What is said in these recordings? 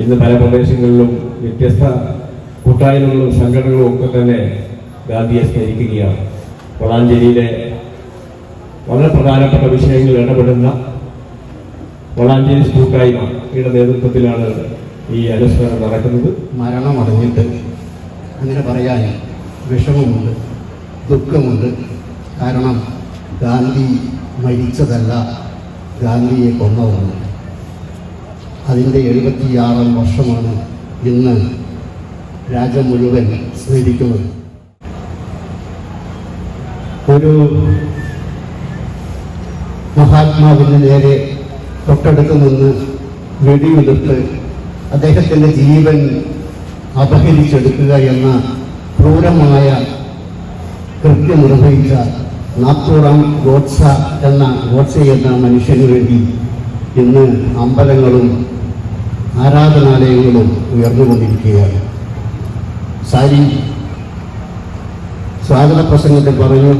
ഇന്ന് പല പ്രദേശങ്ങളിലും വ്യത്യസ്ത കൂട്ടായ്മകളും സംഘടനകളും ഒക്കെ തന്നെ ഗാന്ധിയെ സ്മരിക്കുകയാണ് വളാഞ്ചേരിയിലെ വളരെ പ്രധാനപ്പെട്ട വിഷയങ്ങളിൽ ഇടപെടുന്ന വളാഞ്ചേരി കൂട്ടായ്മയുടെ നേതൃത്വത്തിലാണ് ഈ അനുസ്മരണം നടക്കുന്നത്. മരണമടഞ്ഞിട്ട് അങ്ങനെ പറയാൻ വിഷമമുണ്ട് ദുഃഖമുണ്ട്. കാരണം ഗാന്ധി മരിച്ചതല്ല ഗാന്ധിയെ കൊന്നതാണ്. അതിന്റെ എഴുപത്തിയാറാം വർഷമാണ് ഇന്ന് രാജ്യം മുഴുവൻ സ്മരിക്കുന്നത് ഒരു മഹാത്മാവിന് നേരെ തൊട്ടടുത്ത് നിന്ന് വെടിയുതിർത്ത് അദ്ദേഹത്തിന്റെ ജീവൻ അപഹരിച്ചെടുക്കുക എന്ന ക്രൂരമായ കൃത്യം നിർവഹിച്ച നാത്തൂറാം ഗോഡ്സ എന്ന ഗോഡ്സ എന്ന മനുഷ്യന് വേണ്ടി ഇന്ന് അമ്പലങ്ങളും ആരാധനാലയങ്ങളും ഉയർന്നുകൊണ്ടിരിക്കുകയാണ്. സാരി സ്വാഗത പ്രസംഗത്തിൽ പറഞ്ഞു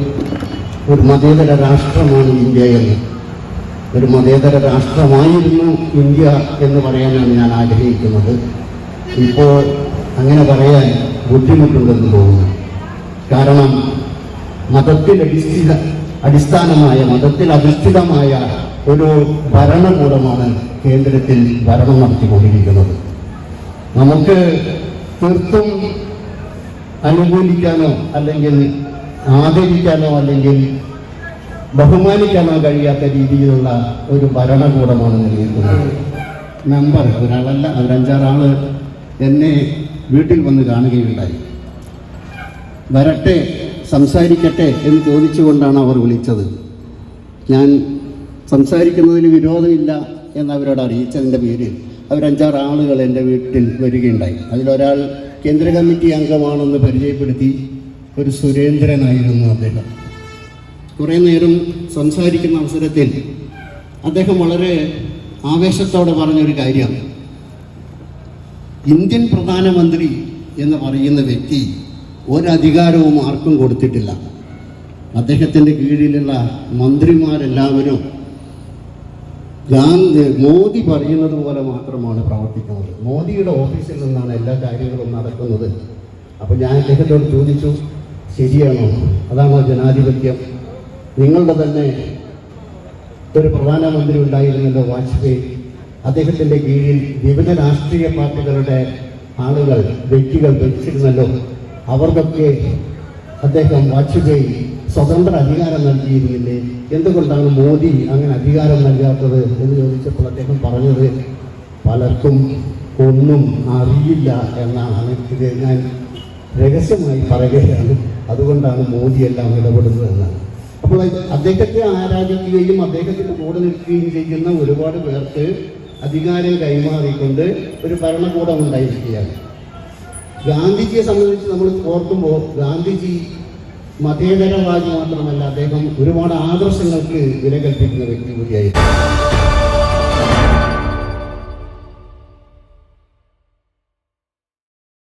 ഒരു മതേതര രാഷ്ട്രമാണ് ഇന്ത്യ എന്ന്. ഒരു മതേതര രാഷ്ട്രമായിരുന്നു ഇന്ത്യ എന്ന് പറയാനാണ് ഞാൻ ആഗ്രഹിക്കുന്നത്. ഇപ്പോൾ അങ്ങനെ പറയാൻ ബുദ്ധിമുട്ടുണ്ടെന്ന് തോന്നുന്നു. കാരണം മതത്തിൽ അടിസ്ഥിത അടിസ്ഥാനമായ മതത്തിൽ അധിഷ്ഠിതമായ ഒരു ഭരണകൂടമാണ് കേന്ദ്രത്തിൽ ഭരണം നടത്തിക്കൊണ്ടിരിക്കുന്നത്. നമുക്ക് തീർത്തും അനുകൂലിക്കാനോ അല്ലെങ്കിൽ ആദരിക്കാനോ അല്ലെങ്കിൽ ബഹുമാനിക്കാനോ കഴിയാത്ത രീതിയിലുള്ള ഒരു ഭരണകൂടമാണ് നിലനിൽക്കുന്നത്. നമ്പർ ഒരാളല്ല അവരഞ്ചാറാൾ എന്നെ വീട്ടിൽ വന്ന് കാണുകയുണ്ടായി. വരട്ടെ സംസാരിക്കട്ടെ എന്ന് ചോദിച്ചുകൊണ്ടാണ് അവർ വിളിച്ചത്. ഞാൻ സംസാരിക്കുന്നതിൽ വിരോധമില്ല എന്ന് അവരോട് അറിയിച്ചതിന്റെ പേരിൽ അവരഞ്ചാറ് ആളുകൾ എന്റെ വീട്ടിൽ വരികയുണ്ടായി. അതിലൊരാൾ കേന്ദ്ര കമ്മിറ്റി അംഗമാണെന്ന് പരിചയപ്പെടുത്തി ഒരു സുരേന്ദ്രനായിരുന്നു അദ്ദേഹം. കുറേ നേരം സംസാരിക്കുന്ന അവസരത്തിൽ അദ്ദേഹം വളരെ ആവേശത്തോടെ പറഞ്ഞൊരു കാര്യം. ഇന്ത്യൻ പ്രധാനമന്ത്രി എന്ന് പറയുന്ന വ്യക്തി ഒരധികാരവും ആർക്കും കൊടുത്തിട്ടില്ല. അദ്ദേഹത്തിന്റെ കീഴിലുള്ള മന്ത്രിമാരെല്ലാവരും ഗാന്ധി മോദി പറയുന്നത് പോലെ മാത്രമാണ് പ്രവർത്തിക്കുന്നത്. മോദിയുടെ ഓഫീസിൽ നിന്നാണ് എല്ലാ കാര്യങ്ങളും നടക്കുന്നത്. അപ്പോൾ ഞാൻ അദ്ദേഹത്തോട് ചോദിച്ചു ശരിയാണോ? അതാണോ ജനാധിപത്യം? നിങ്ങളുടെ തന്നെ ഒരു പ്രധാനമന്ത്രി ഉണ്ടായിരുന്നല്ലോ വാജ്പേയി. അദ്ദേഹത്തിന്റെ കീഴിൽ വിവിധ രാഷ്ട്രീയ പാർട്ടികളുടെ ആളുകൾ വ്യക്തികൾ ഭരിച്ചിരുന്നല്ലോ. അവർക്കൊക്കെ അദ്ദേഹം വാജ്പേയി സ്വതന്ത്ര അധികാരം നൽകിയിരുന്നില്ലേ? എന്തുകൊണ്ടാണ് മോദി അങ്ങനെ അധികാരം നൽകാത്തത് എന്ന് ചോദിച്ചപ്പോൾ അദ്ദേഹം പറഞ്ഞത് പലർക്കും ഒന്നും അറിയില്ല എന്നാണ്. ഇത് ഞാൻ രഹസ്യമായി പറയുകയാണ്. അതുകൊണ്ടാണ് മോദി എല്ലാം ഇടപെടുന്നത് എന്നാണ്. അപ്പോൾ അദ്ദേഹത്തെ ആരാധിക്കുകയും അദ്ദേഹത്തിന് കൂടെ നിൽക്കുകയും ചെയ്യുന്ന ഒരുപാട് പേർക്ക് അധികാരം കൈമാറിക്കൊണ്ട് ഒരു ഭരണകൂടം ഉണ്ടായിരിക്കുകയാണ്. ഗാന്ധിജിയെ സംബന്ധിച്ച് നമ്മൾ ഓർക്കുമ്പോൾ ഗാന്ധിജി മതേതരവാദി മാത്രമല്ല അദ്ദേഹം ഒരുപാട് ആദർശങ്ങൾക്ക് വില കൽപ്പിക്കുന്ന വ്യക്തി കൂടിയായിരുന്നു.